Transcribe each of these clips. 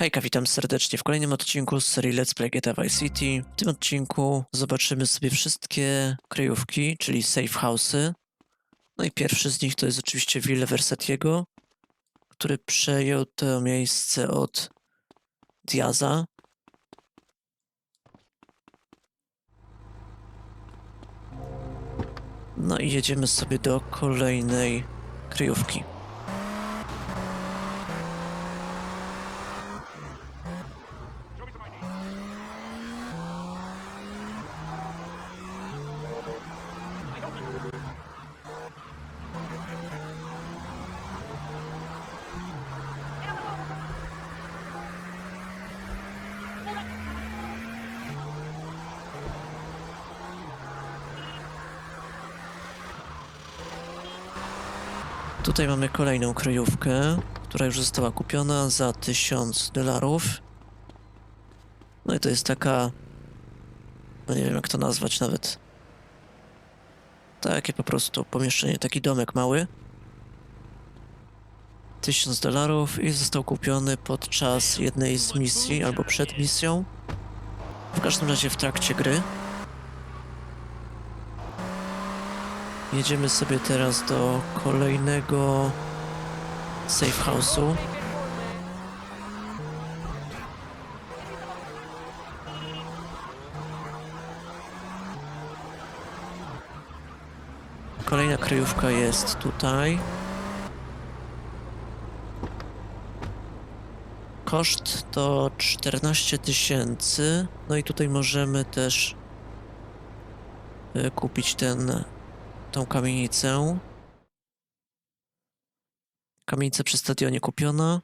Hejka, witam serdecznie w kolejnym odcinku z serii Let's Play GTA Vice City. W tym odcinku zobaczymy sobie wszystkie kryjówki, czyli safe house'y. No i pierwszy z nich to jest oczywiście Ville Versatiego, który przejął to miejsce od Diaza. No i jedziemy sobie do kolejnej kryjówki. Tutaj mamy kolejną kryjówkę, która już została kupiona za 1000 dolarów. No i to jest taka. No nie wiem jak to nazwać nawet. Takie po prostu pomieszczenie, taki domek mały. 1000 dolarów i został kupiony podczas jednej z misji albo przed misją. W każdym razie w trakcie gry. Jedziemy sobie teraz do kolejnego safe house'u. Kolejna kryjówka jest tutaj. Koszt to 14 tysięcy. No i tutaj możemy też y, kupić ten tą kamienicę. Kamienica przy stadionie kupiona.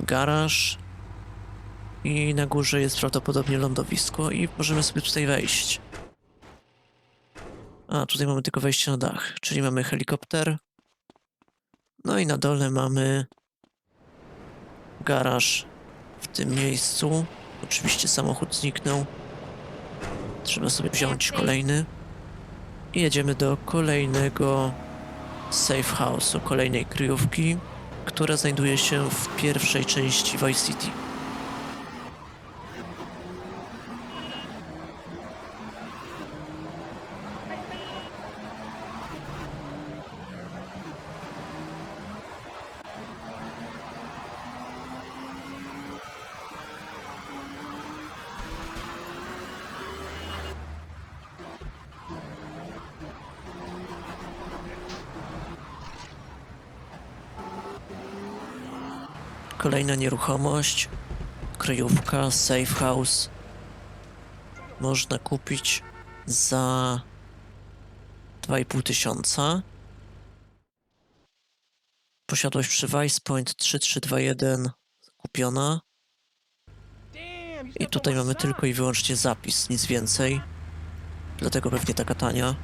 Garaż. I na górze jest prawdopodobnie lądowisko i możemy sobie tutaj wejść. A, tutaj mamy tylko wejście na dach, czyli mamy helikopter. No i na dole mamy garaż w tym miejscu. Oczywiście samochód zniknął. Trzeba sobie wziąć kolejny. I jedziemy do kolejnego safe house'u, kolejnej kryjówki, która znajduje się w pierwszej części Vice City. Kolejna nieruchomość, kryjówka, safe house. Można kupić za 2,5 tysiąca. Posiadłość przy Vice Point 3321 kupiona. I tutaj mamy tylko i wyłącznie zapis, nic więcej. Dlatego pewnie taka tania.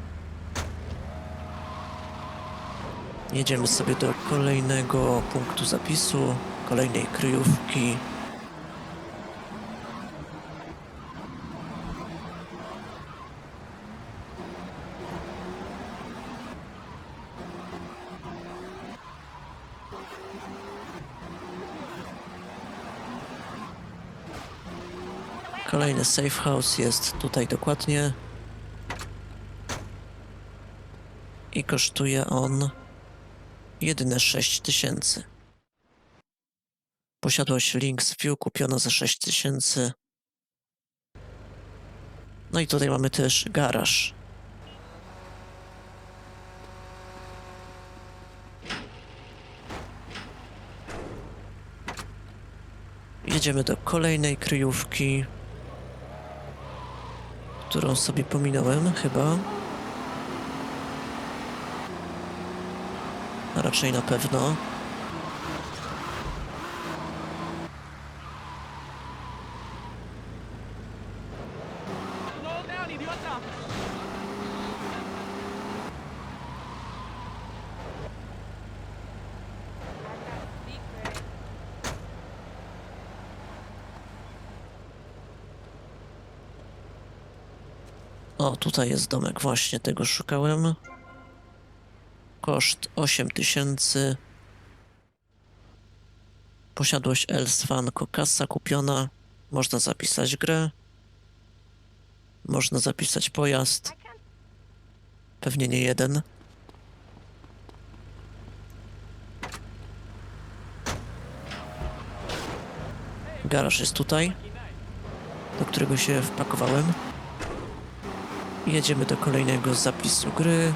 Jedziemy sobie do kolejnego punktu zapisu, kolejnej kryjówki. Kolejny safe house jest tutaj dokładnie. I kosztuje on jedyne 6 tysięcy. Posiadłość Lynx View kupiona za 6 tysięcy. No i tutaj mamy też garaż. Jedziemy do kolejnej kryjówki, którą sobie pominąłem chyba. A raczej na pewno. O, tutaj jest domek, właśnie tego szukałem. Koszt 8000. Posiadłość Elsfanko, kasa kupiona. Można zapisać grę. Można zapisać pojazd. Pewnie nie jeden. Garaż jest tutaj, do którego się wpakowałem. Jedziemy do kolejnego zapisu gry.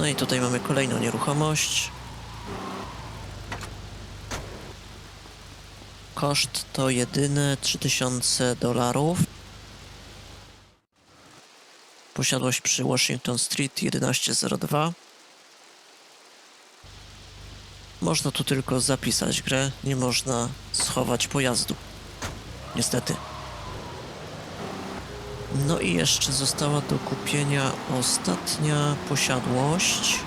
No i tutaj mamy kolejną nieruchomość. Koszt to jedyne 3000 dolarów. Posiadłość przy Washington Street 1102. Można tu tylko zapisać grę, nie można schować pojazdu. Niestety. No i jeszcze została do kupienia ostatnia posiadłość.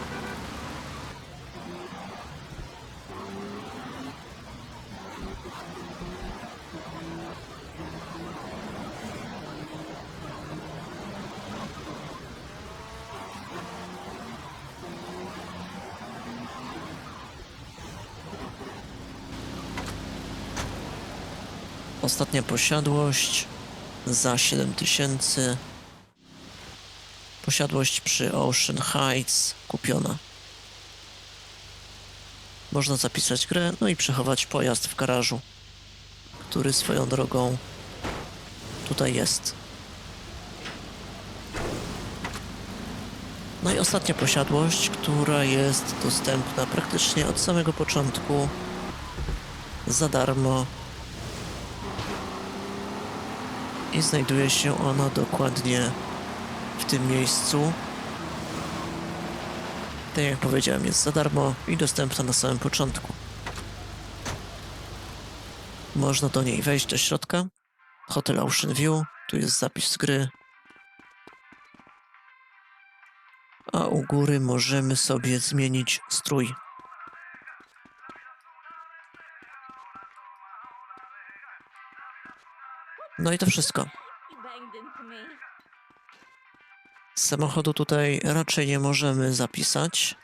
Ostatnia posiadłość za 7000. Posiadłość przy Ocean Heights kupiona. Można zapisać grę, no i przechować pojazd w garażu, który swoją drogą tutaj jest. No i ostatnia posiadłość, która jest dostępna praktycznie od samego początku za darmo i znajduje się ona dokładnie w tym miejscu. Tak jak powiedziałem, jest za darmo i dostępna na samym początku. Można do niej wejść do środka. Hotel Ocean View, tu jest zapis gry. A u góry możemy sobie zmienić strój. No i to wszystko. Samochodu tutaj raczej nie możemy zapisać,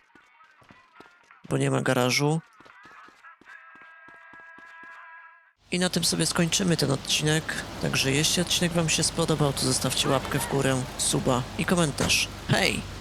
bo nie ma garażu. I na tym sobie skończymy ten odcinek. Także jeśli odcinek Wam się spodobał, to zostawcie łapkę w górę, suba i komentarz. Hej!